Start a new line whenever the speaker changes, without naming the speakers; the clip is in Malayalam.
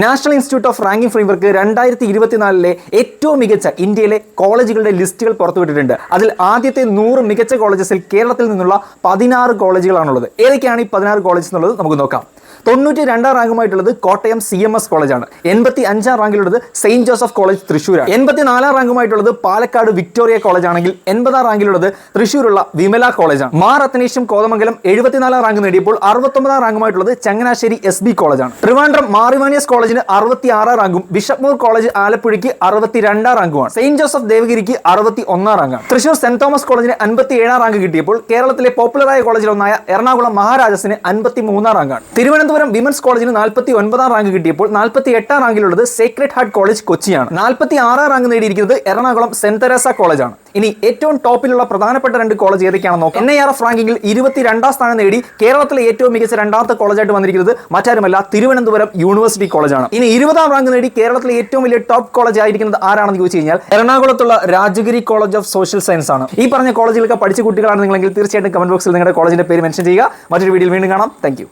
National institute of ranking framework രണ്ടായിരത്തി ഇരുപത്തിനാലിലെ ഏറ്റവും മികച്ച ഇന്ത്യയിലെ കോളേജുകളുടെ ലിസ്റ്റുകൾ പുറത്തുവിട്ടിട്ടുണ്ട്. അതിൽ ആദ്യത്തെ നൂറ് മികച്ച കോളേജസിൽ കേരളത്തിൽ നിന്നുള്ള പതിനാറ് കോളേജുകളാണുള്ളത്. ഏതൊക്കെയാണ് ഈ പതിനാറ് കോളേജ് എന്നുള്ളത് നമുക്ക് നോക്കാം. തൊണ്ണൂറ്റി രണ്ടാം റാങ്കുമായിട്ടുള്ളത് കോട്ടയം സി എം എസ് കോളേജാണ്. എൺപത്തി അഞ്ചാം റാങ്കിലുള്ളത് സെയിന്റ് ജോസഫ് കോളേജ് തൃശ്ശൂരാണ്. എൺപത്തി നാലാം റാങ്കുമായിട്ടുള്ളത് പാലക്കാട് വിക്ടോറിയ കോളേജ് ആണെങ്കിൽ എൺപതാം റാങ്കിലുള്ളത് തൃശ്ശൂരുള്ള വിമല കോളേജാണ്. മാർ അത്തനേഷ്യം കോതമംഗലം എഴുപത്തിനാലാം റാങ്ക് നേടിയപ്പോൾ അറുപത്തൊമ്പതാം റാങ്കുമായിട്ടുള്ളത് ചങ്ങനാശ്ശേരി എസ് ബി കോളേജാണ്. ട്രിവാൻഡ്രം മാറിവാനിയസ് കോളേജിന് അറുപത്തി ആറാം റാങ്കും ബിഷപ്മൂർ കോളേജ് ആലപ്പുഴയ്ക്ക് അറുപത്തി രണ്ടാം റാങ്കുമാണ്. സെയിന്റ് ജോസഫ് ദേവഗിരിക്ക് അറുപത്തി ഒന്നാം റാങ്കാണ്. തൃശൂർ സെന്റ് തോമസ് കോളേജിന് അൻപത്തി ഏഴാം റാങ്ക് കിട്ടിയപ്പോൾ കേരളത്തിലെ പോപ്പുലറായ കോളേജിലൊന്നായ എറണാകുളം മഹാരാജസിന് അൻപത്തി മൂന്നാം റാങ്കാണ് തിരുവനന്തപുരം വിമൻസ് കോളേജിന് നാൽപ്പത്തി ഒൻപതാം റാങ്ക് കിട്ടിയപ്പോൾ നാൽപ്പത്തി എട്ടാം റാങ്കിലുള്ളത് സേക്രഡ് ഹാർട്ട് കോളേജ് കൊച്ചിയാണ്. നാൽപ്പത്തി ആറാം റാങ്ക് നേടിയിരിക്കുന്നത് എറണാകുളം സെന്റ് തെരേസ കോളേജാണ്. ഇനി ഏറ്റവും ടോപ്പിലുള്ള പ്രധാനപ്പെട്ട രണ്ട് കോളേജ് ഏതൊക്കെയാണെന്ന് നോക്കാം. എൻ ഐ ആർ എഫ് റാങ്കിങ്ങിൽ ഇരുപത്തിരണ്ടാം സ്ഥാനം നേടി കേരളത്തിലെ ഏറ്റവും മികച്ച രണ്ടാമത്തെ കോളേജായിട്ട് വന്നിരിക്കുന്നത് മറ്റാരുമല്ല തിരുവനന്തപുരം യൂണിവേഴ്സിറ്റി കോളേജാണ്. ഇനി ഇരുപതാം റാങ്ക് നേടി കേരളത്തിലെ ഏറ്റവും വലിയ ടോപ്പ് കോളേജ് ആയിരിക്കുന്നത് ആരാണെന്ന് ചോദിച്ചു കഴിഞ്ഞാൽ എറണാകുളത്തുള്ള Rajagiri college of social science ആണ്. ഈ പറഞ്ഞ കോളേജിലൊക്കെ പഠിച്ച കുട്ടികളാണ് നിങ്ങളെങ്കിൽ തീർച്ചയായിട്ടും കമന്റ് ബോക്സിൽ നിങ്ങളുടെ കോളേജിന്റെ പേര് മെൻഷൻ ചെയ്യുക. മറ്റൊരു വീഡിയോയിൽ വീണ്ടും കാണാം. താങ്ക്